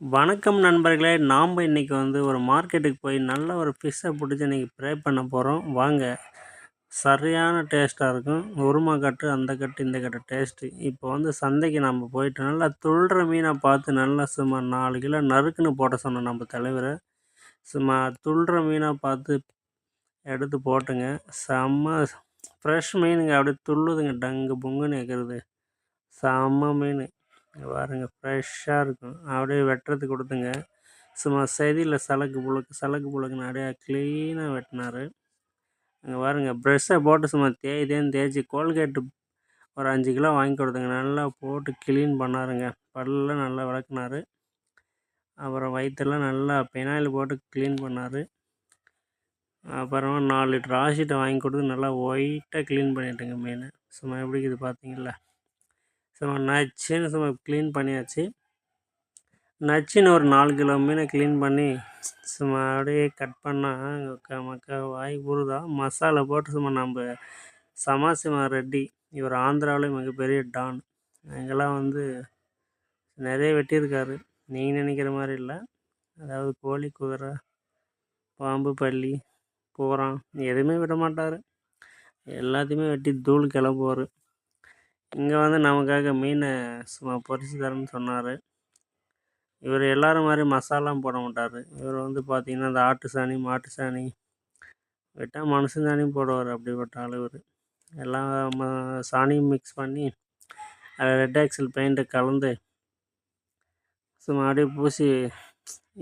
வணக்கம் நண்பர்களே! நாம்ப இன்றைக்கி வந்து ஒரு மார்க்கெட்டுக்கு போய் நல்ல ஒரு ஃபிஷ்ஷை பிடிச்சி இன்றைக்கி ப்ரே பண்ண போகிறோம் வாங்க. சரியான டேஸ்ட்டாக இருக்கும். உருமா கட்டு, அந்த கட்டு, இந்த கட்டு டேஸ்ட்டு. இப்போ வந்து சந்தைக்கு நம்ம போயிட்டு நல்லா துள்ளுற மீனை பார்த்து நல்லா சும்மா நாலு கிலோ நறுக்குன்னு போட சொன்ன நம்ம தலைவரை சும்மா துள்ளுற மீனாக பார்த்து எடுத்து போட்டுங்க. செம்ம ஃப்ரெஷ் மீனுங்க. அப்படியே துள்ளுதுங்க டங்கு பொங்குன்னு எகுறுது. செம்ம மீன் பாருங்கள் பாருங்க இருக்கும். அப்படியே வெட்டுறதுக்கு கொடுத்துங்க. சும்மா செதியில் சலக்கு புழுக்கு சலக்கு புழுக்குன்னு அப்படியே க்ளீனாக வெட்டினாரு. அங்கே பாருங்கள் ப்ரெஷ்ஷை போட்டு சும்மா தேய் தேய்ச்சி கோல்கேட்டு ஒரு அஞ்சு கிலோ வாங்கி கொடுத்துங்க நல்லா போட்டு கிளீன் பண்ணாருங்க. பல்லாம் நல்லா விளக்குனாரு. அப்புறம் வயிற்றெல்லாம் நல்லா பெனாயில் போட்டு க்ளீன் பண்ணார் அப்புறமா நாலு லிட்டர் ஆசிட்டை வாங்கி கொடுத்து நல்லா ஒயிட்டாக க்ளீன் பண்ணிட்டுங்க மீன் சும்மா எப்படி இருக்குது பார்த்தீங்களா? சும்மா நச்சுன்னு சும்மா க்ளீன் பண்ணியாச்சு. நச்சுன்னு ஒரு நாலு கிலோ மீனை க்ளீன் பண்ணி சும்மா அப்படியே கட் பண்ணால் ஒக்கா மக்கா வாய் ஊறுதா. மசாலா போட்டு சும்மா நம்ம சமாசிமா ரெட்டி. இவர் ஆந்திராவிலே மிகப்பெரிய டான். அங்கெல்லாம் வந்து நிறைய வெட்டியிருக்காரு. நீங்கள் நினைக்கிற மாதிரி இல்லை அதாவது கோழி, குதிரை, பாம்பு, பள்ளி பூரான் எதுவுமே விட மாட்டார் எல்லாத்தையுமே வெட்டி தூள் கிளம்புவார் இங்கே வந்து நமக்காக மீனை சும்மா பொரிச்சு தரேன்னு சொன்னார் இவர் எல்லோரும் மாதிரி மசாலாலாம் போட மாட்டார் இவர் வந்து பார்த்திங்கன்னா இந்த ஆட்டு சாணி, மாட்டு சாணி விட்டால் மனுஷன் சாணியும் போடுவார் அப்படிப்பட்ட ஆளு எல்லாம் ம சாணியும் மிக்ஸ் பண்ணி அதில் ரெட் ஆக்சல் பெயிண்ட்டை கலந்து சும்மா அப்படியே பூசி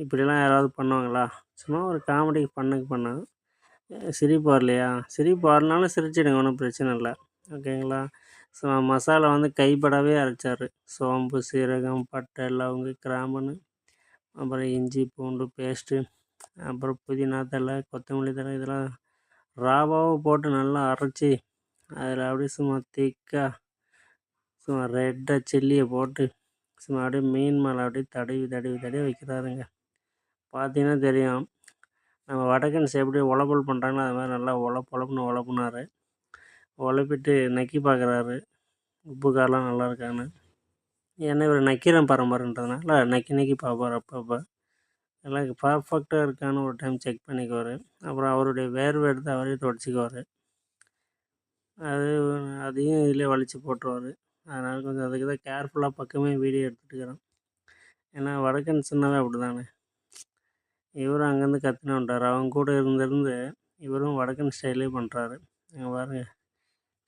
இப்படிலாம் யாராவது பண்ணுவாங்களா? சும்மா ஒரு காமெடிக்கு பண்ணுக்கு பண்ணாங்க. சிரிப்பு வரலையா? சிரிப்பு வரலனாலும் சிரிச்சிடுங்க. ஒன்றும் பிரச்சனை இல்லை ஓகேங்களா? சும்மா மசாலா வந்து கைப்படவே அரைச்சார் சோம்பு, சீரகம், பட்டை, லவங்கு, கிராம்புன்னு அப்புறம் இஞ்சி, பூண்டு பேஸ்ட்டு, அப்புறம் புதினா தழை, கொத்தமல்லி தழை இதெல்லாம் ராவாவும் போட்டு நல்லா அரைச்சி, அதில் அப்படியே சும்மா திக்காக சும்மா ரெட்டாக சில்லியை போட்டு சும்மா அப்படியே மீன் மேலே அப்படியே தடவி, தடவி, தடவி வைக்கிறாருங்க. பார்த்தீங்கன்னா தெரியும். நம்ம வடக்கன்ஸ் எப்படி உழப்பல் பண்ணுறாங்களோ, அது மாதிரி நல்லா உழப்பு உழப்புன்னு உழப்புனாரு ஒழப்பிட்டு நக்கி பார்க்குறாரு. உப்பு, காரெலாம் நல்லா இருக்கான்னு. ஏன்னா இவர் நக்கீரன் பரம்பரைன்றதுனால நக்கி நக்கி பார்ப்பார் அப்பப்போ எல்லாம் பர்ஃபெக்டாக இருக்கான்னு ஒரு டைம் செக் பண்ணிக்குவார் அப்புறம் அவருடைய வேர்வை எடுத்து அவரே துடைச்சிக்குவார் அது அதையும் இதிலே வலிச்சு போட்டுருவாரு. அதனால் கொஞ்சம் அதுக்கு தான் கேர்ஃபுல்லாக பக்கமே வீடியோ எடுத்துட்டுருக்கிறேன். ஏன்னா வடக்கன் சின்னதாக அப்படிதானே. இவரும் அங்கேருந்து கத்துன்னு வந்துட்டாரு. அவங்க கூட இருந்திருந்து இவரும் வடக்கன் ஸ்டைலே பண்ணுறாரு பாருங்கள்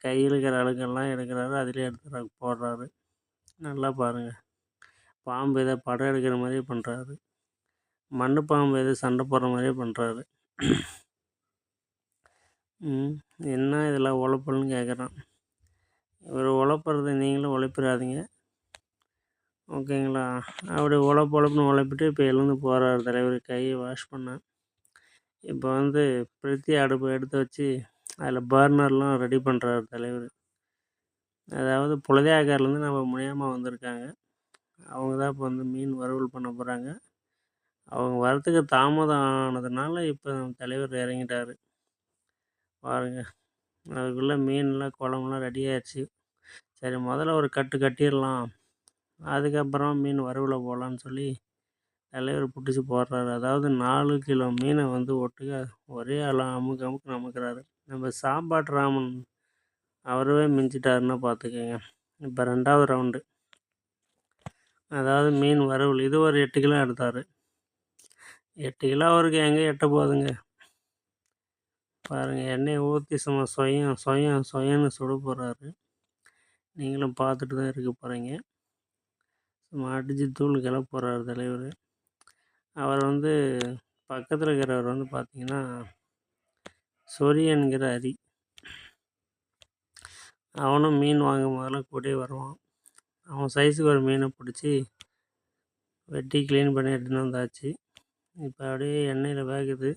கையில் இருக்கிற அழுக்கெல்லாம் எடுக்கிறாரு அதிலே எடுத்து போடுறாரு. நல்லா பாருங்க. பாம்பு ஏதோ படம் எடுக்கிற மாதிரியே பண்ணுறாரு மண்ணு பாம்பு ஏதோ சண்டை போடுற மாதிரியே பண்ணுறாரு என்ன இதெல்லாம் உழப்புன்னு கேட்குறான். இவர் ஒலப்புறத நீங்களும் உழைப்பிடாதீங்க ஓகேங்களா? அப்படி உழப்பு உழப்புன்னு உழைப்பிட்டு இப்போ எழுந்து போகிறார் தலைவர் கையை வாஷ் பண்ண. இப்போ வந்து பிரித்தி அடுப்பு எடுத்து வச்சு அதில் பர்னர்லாம் ரெடி பண்ணுறாரு தலைவர் அதாவது புழுதியாக்கார்லேருந்து நம்ம முனியமாக வந்திருக்காங்க. அவங்க தான் இப்போ வந்து மீன் வறுவல் பண்ண போகிறாங்க அவங்க வரத்துக்கு தாமதம் ஆனதுனால இப்போ நம்ம தலைவர் இறங்கிட்டாரு. பாருங்க. அதுக்குள்ளே மீன்லாம் குழம்புலாம் ரெடி ஆயிருச்சு. சரி முதல்ல ஒரு கட்டு கட்டிடலாம் அதுக்கப்புறம் மீன் வறுவல போகலான்னு சொல்லி தலைவர் பிடிச்சி போடுறாரு. அதாவது நாலு கிலோ மீனை வந்து ஒட்டுக்க ஒரே ஆளா அமுக்கு அமுக்கு அமுக்குறாரு. நம்ம சாப்பாட்டு ராமன் அவரவே மிஞ்சிட்டாருன்னா பார்த்துக்கோங்க. இப்போ ரெண்டாவது ரவுண்டு. அதாவது மீன் வரவுள் இது ஒரு எட்டு கிலோ எடுத்தார். எட்டு கிலோ அவருக்கு எங்கே எட்ட போகுதுங்க. பாருங்கள் எண்ணெய ஊற்றி சும்மா சுயம் சொயம் சொயன்னு சுட போகிறாரு நீங்களும் பார்த்துட்டு தான் இருக்க போகிறீங்க சும்மா அடிச்சு தூள் கிளப்ப போகிறாரு தலைவர். அவர் வந்து பக்கத்தில் இருக்கிறவர் வந்து பார்த்திங்கன்னா சொரியன்கிற அரி அவனும் மீன் வாங்கும்போதெல்லாம் கூடயே வருவான். அவன் சைஸுக்கு ஒரு மீனை பிடிச்சி வெட்டி க்ளீன் பண்ணி எடுத்துன்னு வந்தாச்சு. இப்போ அப்படியே எண்ணெயில் வேகுது.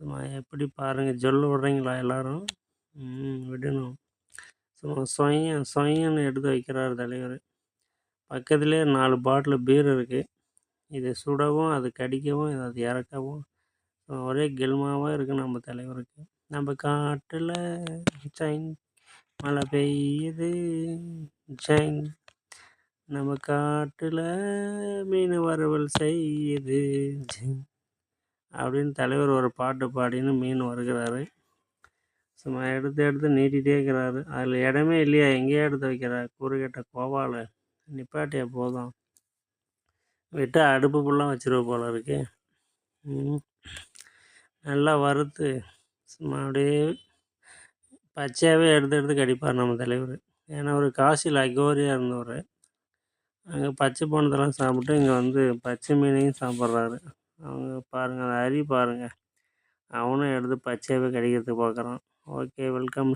சும்மா எப்படி பாருங்கள் ஜொல்லு விடுறீங்களா எல்லாரும்? விடணும். சும்மா சொய்யம் சொய்யன்னு எடுத்து வைக்கிறார் தலைவர் பக்கத்துலேயே நாலு பாட்டிலு பீர் இருக்குது இதை சுடவும், அது கடிக்கவும், அது இறக்கவும் ஒரே கெல்மாவாக இருக்கு நம்ம தலைவருக்கு. நம்ம காட்டில் ஜெயின் மழை பெய்யுது ஜெயின். நம்ம காட்டில் மீன் வறுவல் செய்யுது அப்படின்னு தலைவர் ஒரு பாட்டு பாடின்னு மீன் வருகிறாரு. சும்மா எடுத்து எடுத்து நீட்டிகிட்டே இருக்கிறாரு. அதில் இடமே இல்லையா? எங்கேயே எடுத்து வைக்கிறார். கூறுகட்ட கோவால. நிப்பாட்டியா போதும். விட்டு அடுப்பு ஃபுல்லாக வச்சிருவ போல இருக்கு. நல்லா வறுத்து சும்மா அப்படியே பச்சையாகவே எடுத்து எடுத்து கடிப்பார் நம்ம தலைவர். ஏன்னா ஒரு காசியில் அகோரியாக இருந்தவர். அங்கே பச்சை போனதெல்லாம் சாப்பிட்டு இங்கே வந்து பச்சை மீனையும் சாப்பிட்றாரு. அவங்க பாருங்கள் அந்த அரி பாருங்கள் அவனும் எடுத்து பச்சையாகவே கடிக்கிறதுக்கு பார்க்குறான். Okay welcome.